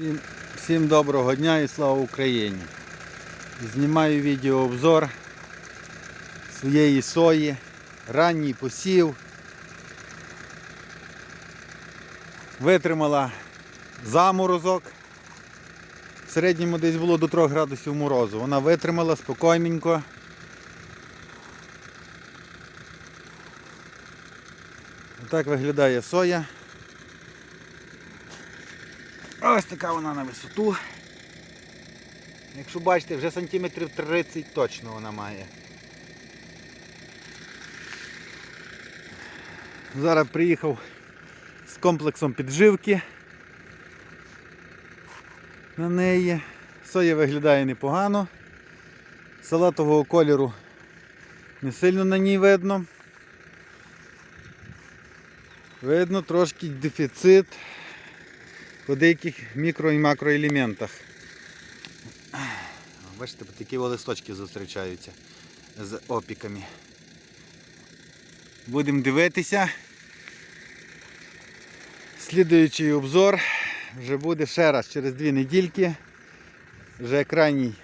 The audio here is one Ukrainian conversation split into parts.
Всім, всім доброго дня і слава Україні. Знімаю відеообзор своєї сої, ранній посів. Витримала заморозок. В середньому десь було до 3 градусів морозу. Вона витримала спокійненько. Отак виглядає соя. Ось така вона на висоту. Якщо бачите, вже сантиметрів 30 точно вона має. Зараз приїхав з комплексом підживки на неї. Соя виглядає непогано. Салатового кольору не сильно на ній видно. Видно трошки дефіцит по деяких мікро і макроелементах. Бачите, такі листочки зустрічаються з опіками. Будемо дивитися. Слідуючий обзор вже буде ще раз через дві недільки. Вже крайній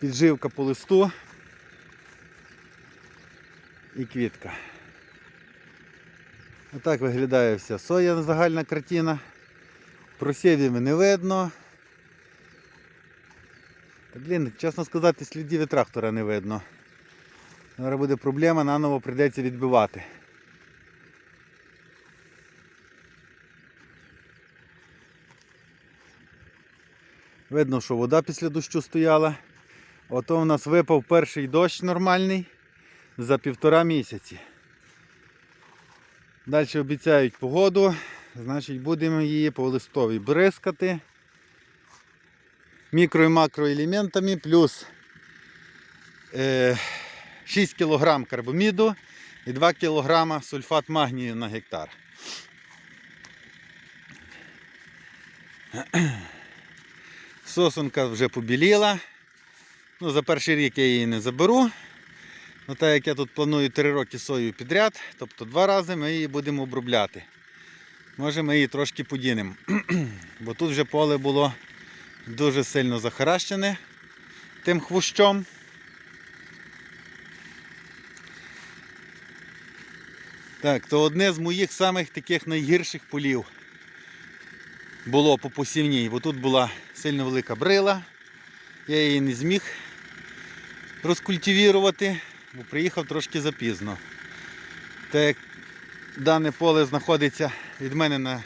підживка по листу і квітка. Отак виглядає вся соя загальна картина. Просєвів не видно. Та блін, чесно сказати, слідів від трактора не видно. Зараз буде проблема, наново прийдеться відбивати. Видно, що вода після дощу стояла. Ото у нас випав перший дощ нормальний за півтора місяці. Далі обіцяють погоду, значить будемо її по листовій бризкати. Мікро і макроелементами плюс е, 6 кг карбаміду і 2 кг сульфат магнію на гектар. Сосунка вже побіліла. Ну, За перший рік я її не заберу. Ну, так як я тут планую 3 роки сою підряд, тобто два рази ми її будемо обробляти. Може ми її трошки подінемо. Бо тут вже поле було дуже сильно захаращене тим хвощом. Так, то одне з моїх самих таких найгірших полів було по посівній, бо тут була сильно велика брила, я її не зміг розкультивірувати, бо приїхав трошки запізно. Так дане поле знаходиться від мене на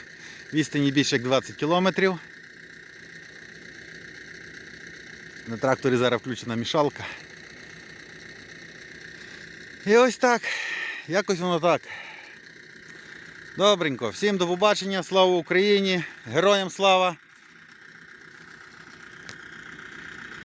відстані більше як 20 кілометрів. На тракторі зараз включена мішалка. І ось так. Якось воно так. Добренько. Всім до побачення. Слава Україні! Героям слава!